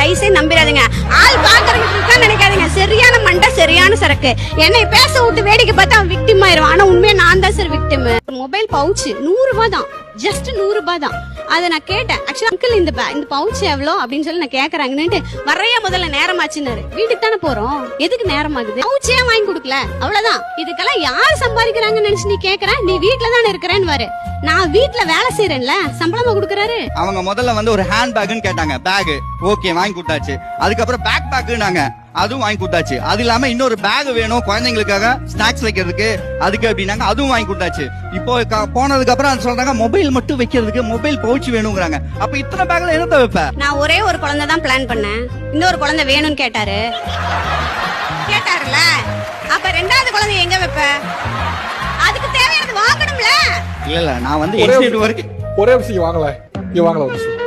தயவுசெய்து நம்பிடாதீங்க. ஆள் பாக்குறதுக்கு நினைக்காதீங்க. சரியான மண்டை சரியான சரக்கு. என்னை பேச விட்டு வேடிக்கை பார்த்தா அவன் விக்டிம் ஆயிரும் ஆனா உண்மையா நான் தான் சார் விக்டிம் மொபைல் பவுச் நூறு ரூபாய் தான். ஜஸ்ட் நூறு ரூபாய் தான். அதை நான் கேட்டேன். ஆக்சுவலா அங்கிள் இந்த பே இந்த பவுச் எவ்வளோ அப்படின்னு சொல்லி நான் கேட்கறாங்கன்னு வரைய முதல்ல நேரமாச்சுன்னாரு. வீட்டுக்கு தானே போறோம். எதுக்கு நேரமாகுது? பவுச்சே வாங்கி கொடுக்கல? அவ்வளவுதான். இதுக்கெல்லாம் யார் சம்பாதிக்கிறாங்கன்னு நினைச்சு நீ கேக்குற? நீ வீட்டுல தானே இருக்கிறேன்னு வாரு நான் வீட்டுல வேலை செய்யறேன்ல சம்பளமா கொடுக்கறாரு? அவங்க முதல்ல வந்து ஒரு ஹேண்ட் பேக்னு கேட்டாங்க. பேக் ஓகே வாங்கி கொடுத்தாச்சு. அதுக்கப்புறம் பேக் பேக்குனாங்க அதுவும் வாங்கி கொடுத்தாச்சு. அது இல்லாம இன்னொரு பேக் வேணும் குழந்தைங்களுக்காக ஸ்நாக்ஸ் வைக்கிறதுக்கு. அதுக்கு அப்படின்னாங்க அதுவும் வாங்கி கொடுத்தாச்சு. இப்போ போனதுக்கு அப்புறம் அது சொல்றாங்க மொபைல் மட்டும் வைக்கிறதுக்கு மொபைல் பவுச் வேணுங்கிறாங்க அப்ப இத்தனை பேக்ல என்னத்த வைப்ப? நான் ஒரே ஒரு குழந்தை தான் பிளான் பண்ணேன். இன்னொரு குழந்தை வேணும்னு கேட்டாரு. கேட்டாருல அப்ப ரெண்டாவது குழந்தை எங்க வைப்ப? அதுக்கு தேவையானது வாங்கணும்ல? இல்ல இல்ல நான் வந்து ஒரே விஷயம் வாங்கல. இங்க வாங்கல ஒரு நிமிஷம்